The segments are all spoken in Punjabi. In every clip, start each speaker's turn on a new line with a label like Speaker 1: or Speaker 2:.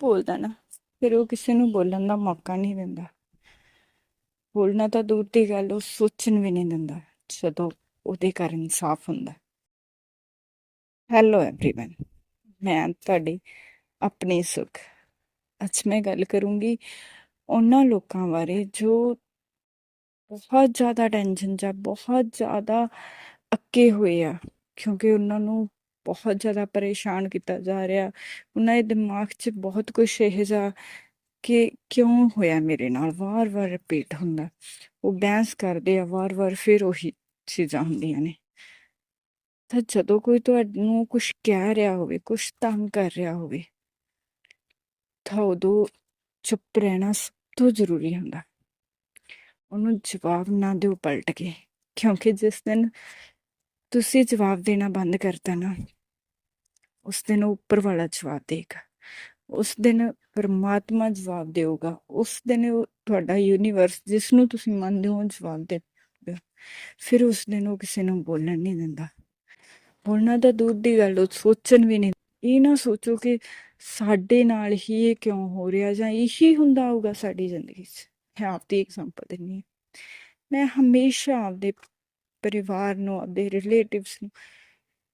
Speaker 1: ਬੋਲਦਾ ਨਾ ਫਿਰ ਉਹ ਕਿਸੇ ਨੂੰ ਬੋਲਣ ਦਾ ਮੌਕਾ ਨਹੀਂ ਦਿੰਦਾ ਬੋਲਣਾ ਤਾਂ ਦੂਰ ਦੀ ਗੱਲ ਉਹ ਸੋਚਣ ਵੀ ਨਹੀਂ ਦਿੰਦਾ ਜਦੋਂ ਉਹਦੇ ਘਰ ਇਨਸਾਫ ਹੁੰਦਾ ਹੈਲੋ एवरीवन ਮੈਂ ਤੁਹਾਡੀ ਆਪਣੀ ਸੁਖ ਅੱਜ ਮੈਂ ਗੱਲ ਕਰੂੰਗੀ ਉਹਨਾਂ ਲੋਕਾਂ ਬਾਰੇ ਜੋ ਬਹੁਤ ਜ਼ਿਆਦਾ ਟੈਨਸ਼ਨ ਜਾਂ ਬਹੁਤ ਜ਼ਿਆਦਾ ਅੱਕੇ ਹੋਏ ਆ ਕਿਉਂਕਿ ਉਹਨਾਂ ਨੂੰ ਬਹੁਤ ਜ਼ਿਆਦਾ ਪਰੇਸ਼ਾਨ ਕੀਤਾ ਜਾ ਰਿਹਾ। ਉਹਨਾਂ ਦੇ ਦਿਮਾਗ 'ਚ ਬਹੁਤ ਕੁਝ ਇਹ ਜਾ ਕਿ ਕਿਉਂ ਹੋਇਆ ਮੇਰੇ ਨਾਲ? ਵਾਰ-ਵਾਰ ਰਿਪੀਟ ਹੁੰਦਾ। ਉਹ ਬਹਿਸ ਕਰਦੇ ਆ, ਵਾਰ-ਵਾਰ ਫਿਰ ਉਹੀ ਚੀਜ਼ਾਂ ਹੁੰਦੀਆਂ ਨੇ। ਤਾਂ ਜਦੋਂ ਕੋਈ ਤੁਹਾਨੂੰ ਕੁਝ ਕਹਿ ਰਿਹਾ ਹੋਵੇ ਕੁਝ ਤੰਗ ਕਰ ਰਿਹਾ ਹੋਵੇ, ਤਾਂ ਉਦੋਂ ਚੁੱਪ ਰਹਿਣਾ ਸਭ ਤੋਂ ਜ਼ਰੂਰੀ ਹੁੰਦਾ। ਉਹਨੂੰ ਜਵਾਬ ਨਾ ਦਿਓ ਪਲਟ ਕੇ, ਕਿਉਂਕਿ ਜਿਸ ਦਿਨ ਤੁਸੀਂ ਜਵਾਬ ਦੇਣਾ ਬੰਦ ਕਰਤਾ ਨਾ ਉਸ ਦਿਨ ਉਹ ਉੱਪਰ ਵਾਲਾ ਜਵਾਬ ਦੇਗਾ। ਉਸ ਦਿਨ ਪਰਮਾਤਮਾ ਜਵਾਬ ਦੇਊਗਾ। ਉਸ ਦਿਨ ਤੁਹਾਡਾ ਯੂਨੀਵਰਸ ਜਿਸ ਨੂੰ ਤੁਸੀਂ ਮੰਨਦੇ ਹੋ, ਜਵਾਬ ਦੇਗਾ ਫਿਰ ਉਸ ਦਿਨ ਉਹ ਕਿਸੇ ਨੂੰ ਬੋਲਣ ਨਹੀਂ ਦਿੰਦਾ। ਬੋਲਣਾ ਤਾਂ ਦੂਰ ਦੀ ਗੱਲ, ਉਹ ਸੋਚਣ ਵੀ ਨਹੀਂ ਇਹ ਨਾ ਸੋਚੋ ਕਿ ਸਾਡੇ ਨਾਲ ਹੀ ਇਹ ਕਿਉਂ ਹੋ ਰਿਹਾ, ਜਾਂ ਇਹੀ ਹੁੰਦਾ ਹੋਊਗਾ ਸਾਡੀ ਜ਼ਿੰਦਗੀ 'ਚ। ਮੈਂ ਆਪਦੀ ਐਗਜ਼ਾਮਪਲ ਦਿੰਨੀ ਹਾਂ। ਮੈਂ ਹਮੇਸ਼ਾ ਆਪਦੇ ਪਰਿਵਾਰ ਨੂੰ, ਆਪਦੇ ਰਿਲੇਟਿਵਸ ਨੂੰ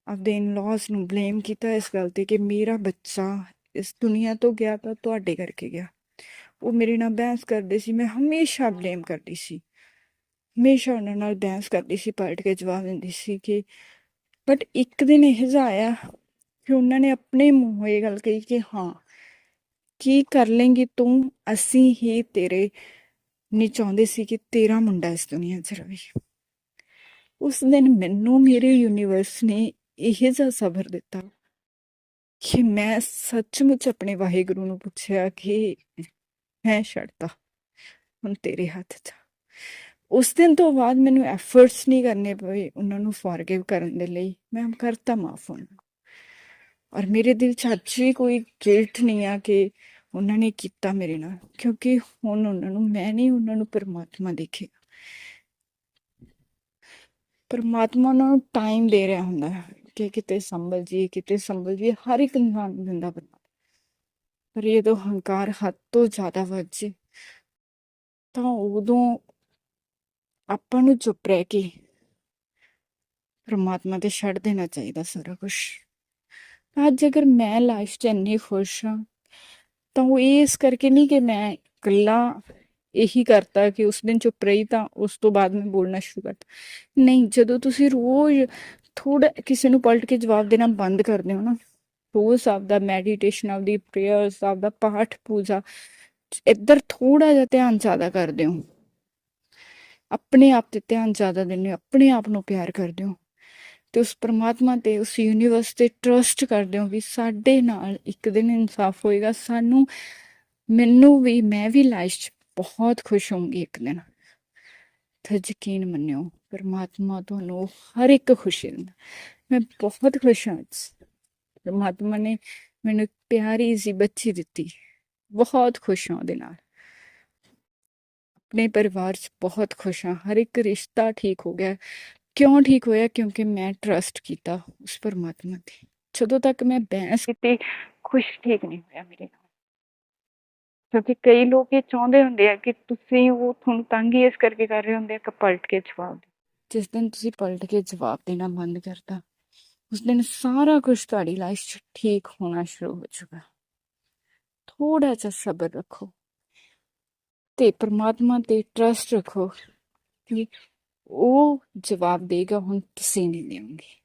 Speaker 1: ਆਪਦੇ ਇਨ-ਲॉज ਨੂੰ ਬਲੇਮ ਕੀਤਾ ਇਸ ਗੱਲ ਤੇ ਕਿ ਮੇਰਾ ਬੱਚਾ ਇਸ ਦੁਨੀਆ ਤੋਂ ਗਿਆ ਤਾਂ ਤੁਹਾਡੇ ਕਰਕੇ ਗਿਆ। ਉਹ ਮੇਰੇ ਨਾਲ ਬਹਿਸ ਕਰਦੇ ਸੀ, ਮੈਂ ਹਮੇਸ਼ਾ ਬਲੇਮ ਕਰਦੀ ਸੀ। ਹਮੇਸ਼ਾ ਉਹਨਾਂ ਨਾਲ ਬਹਿਸ ਕਰਦੀ ਸੀ, ਪਲਟ ਕੇ ਜਵਾਬ ਦਿੰਦੀ ਸੀ ਕਿ ਬਟ ਇੱਕ ਦਿਨ ਇਹ ਜਿਹਾ ਆਇਆ ਕਿ ਉਹਨਾਂ ਨੇ ਆਪਣੇ ਮੂੰਹੋਂ ਇਹ ਗੱਲ ਕਹੀ ਕਿ ਹਾਂ, ਕੀ ਕਰ ਲੇਂਗੀ ਤੂੰ? ਅਸੀਂ ਹੀ ਤੇਰੇ ਨਹੀਂ ਚਾਹੁੰਦੇ ਸੀ ਕਿ ਤੇਰਾ ਮੁੰਡਾ ਇਸ ਦੁਨੀਆ 'ਚ ਰਵੇ। ਉਸ ਦਿਨ ਮੈਨੂੰ ਮੇਰੇ ਯੂਨੀਵਰਸ ਨੇ ਇਹ ਜਿਹਾ ਸਬਰ ਦਿੱਤਾ ਕਿ ਮੈਂ ਸੱਚਮੁੱਚ ਆਪਣੇ ਵਾਹਿਗੁਰੂ ਨੂੰ ਪੁੱਛਿਆ ਕਿ ਮੈਂ ਛੱਡਤਾ, ਹੁਣ ਤੇਰੇ ਹੱਥ 'ਚ ਉਸ ਦਿਨ ਤੋਂ ਬਾਅਦ ਮੈਨੂੰ ਐਫਰਟਸ ਨਹੀਂ ਕਰਨੇ ਪਏ ਉਹਨਾਂ ਨੂੰ ਫੋਰਗਿਵ ਕਰਨ ਦੇ ਲਈ। ਮੈਂ ਕਰਤਾ ਮਾਫ ਉਹਨਾਂ ਔਰ ਮੇਰੇ ਦਿਲ 'ਚ ਅੱਜ ਵੀ ਕੋਈ ਗਿਲਟ ਨਹੀਂ ਆ ਕਿ ਉਹਨਾਂ ਨੇ ਕੀਤਾ ਮੇਰੇ ਨਾਲ, ਕਿਉਂਕਿ ਹੁਣ ਉਹਨਾਂ ਨੂੰ, ਮੈਂ ਨਹੀਂ ਉਹਨਾਂ ਨੂੰ ਪਰਮਾਤਮਾ ਦੇਖੇਗਾ ਪਰਮਾਤਮਾ ਉਹਨਾਂ ਨੂੰ ਟਾਈਮ ਦੇ ਰਿਹਾ ਹੁੰਦਾ ਹੈ। ਕਿ ਕਿਤੇ ਸੰਭਲ ਜੀ ਕਿਤੇ ਸੰਭਲ ਜੀ ਹਰ ਇੱਕ ਇਨਸਾਨ ਨੂੰ ਦਿੰਦਾ ਪਰ ਇਹ ਤਾਂ ਹੰਕਾਰ ਹੱਦ ਤੋਂ ਜ਼ਿਆਦਾ ਵੱਧ ਜੇ ਤਾਂ ਉਦੋਂ ਆਪਾਂ ਨੂੰ ਚੁੱਪ ਰਹਿ ਕੇ ਪਰਮਾਤਮਾ ਤੇ ਛੱਡ ਦੇਣਾ ਚਾਹੀਦਾ ਸਾਰਾ ਕੁਝ ਅੱਜ ਅਗਰ ਮੈਂ ਲਾਈਫ 'ਚ ਇੰਨੀ ਖੁਸ਼ ਹਾਂ, ਤਾਂ ਉਹ ਇਸ ਕਰਕੇ ਨਹੀਂ ਕਿ ਮੈਂ ਇਕੱਲਾ ਇਹੀ ਕਰਤਾ ਕਿ ਉਸ ਦਿਨ ਚੁੱਪ ਰਹੀ ਤਾਂ ਉਸ ਤੋਂ ਬਾਅਦ ਮੈਂ ਬੋਲਣਾ ਸ਼ੁਰੂ ਕਰਤਾ। ਨਹੀਂ, ਜਦੋਂ ਤੁਸੀਂ ਰੋਜ਼ ਥੋੜਾ ਕਿਸੇ ਨੂੰ ਪਲਟ ਕੇ ਜਵਾਬ ਦੇਣਾ ਬੰਦ ਕਰਦੇ ਹੋ ਨਾ। ਰੋਜ਼ ਆਪਦਾ ਮੈਡੀਟੇਸ਼ਨ ਆਪਦੀ ਪ੍ਰੇਅਰਸ ਆਪਦਾ ਪਾਠ ਪੂਜਾ, ਇੱਧਰ ਥੋੜਾ ਜਿਹਾ ਧਿਆਨ ਜ਼ਿਆਦਾ ਕਰ ਦਿਓ। ਆਪਣੇ ਆਪ ਤੇ ਧਿਆਨ ਜ਼ਿਆਦਾ ਦਿੰਦੇ ਹੋ, ਆਪਣੇ ਆਪ ਨੂੰ ਪਿਆਰ ਕਰਦੇ ਹੋ ਤੇ ਉਸ ਪਰਮਾਤਮਾ ਤੇ, ਉਸ ਯੂਨੀਵਰਸ ਤੇ ਟਰਸਟ ਕਰਦੇ ਹੋ ਵੀ ਸਾਡੇ ਨਾਲ ਇੱਕ ਦਿਨ ਇਨਸਾਫ ਹੋਏਗਾ। ਸਾਨੂੰ, ਮੈਨੂੰ ਵੀ, ਮੈਂ ਵੀ ਲਾਈਫ 'ਚ ਬਹੁਤ ਖੁਸ਼ ਹੋਊਂਗੀ ਇੱਕ ਦਿਨ। ਤੇ ਯਕੀਨ ਮੰਨਿਓ। ਪਰਮਾਤਮਾ ਤੁਹਾਨੂੰ ਹਰ ਇੱਕ ਖੁਸ਼ੀ ਦਿੰਦਾ। ਮੈਂ ਬਹੁਤ ਖੁਸ਼ ਹਾਂ ਅੱਜ। ਪਰਮਾਤਮਾ ਨੇ ਮੈਨੂੰ ਪਿਆਰੀ ਜੀ ਬੱਚੀ ਦਿੱਤੀ। ਬਹੁਤ ਖੁਸ਼ ਹਾਂ ਉਹਦੇ ਨਾਲ। ਆਪਣੇ ਪਰਿਵਾਰ 'ਚ ਬਹੁਤ ਖੁਸ਼ ਹਾਂ। ਹਰ ਇੱਕ ਰਿਸ਼ਤਾ ਠੀਕ ਹੋ ਗਿਆ। ਕਿਉਂ ਠੀਕ ਹੋਇਆ? ਕਿਉਂਕਿ ਮੈਂ ਟਰਸਟ ਕੀਤਾ ਉਸ ਪਰਮਾਤਮਾ ਤੇ। ਜਦੋਂ ਤੱਕ ਮੈਂ ਬਹਿਸ ਕੀਤੀ, ਖੁਸ਼ ਠੀਕ ਨਹੀਂ ਹੋਇਆ ਮੇਰੇ ਨਾਲ। ਕਿਉਂਕਿ ਕਈ ਲੋਕ ਇਹ ਚਾਹੁੰਦੇ ਹੁੰਦੇ ਆ ਕਿ ਤੁਸੀਂ ਉਹ ਤੁਹਾਨੂੰ ਤੰਗ ਹੀ ਇਸ ਕਰਕੇ ਕਰ ਰਹੇ ਹੁੰਦੇ ਆ ਕਿ ਪਲਟ ਕੇ ਜਵਾਬ ਦਿਓ। ਜਿਸ ਦਿਨ ਤੁਸੀਂ ਪਲਟ ਕੇ ਜਵਾਬ ਦੇਣਾ ਬੰਦ ਕਰਤਾ, ਉਸ ਦਿਨ ਸਾਰਾ ਕੁਝ ਤੁਹਾਡੀ ਲਾਈਫ 'ਚ ਠੀਕ ਹੋਣਾ ਸ਼ੁਰੂ ਹੋ ਚੁੱਕਾ। ਥੋੜਾ ਜਿਹਾ ਸਬਰ ਰੱਖੋ ਤੇ ਪ੍ਰਮਾਤਮਾ ਤੇ ਟਰਸਟ ਰੱਖੋ ਕਿ ਉਹ ਜਵਾਬ ਦੇਗਾ, ਹੁਣ ਤੁਸੀਂ ਨਹੀਂ ਦੇਵੋਗੇ।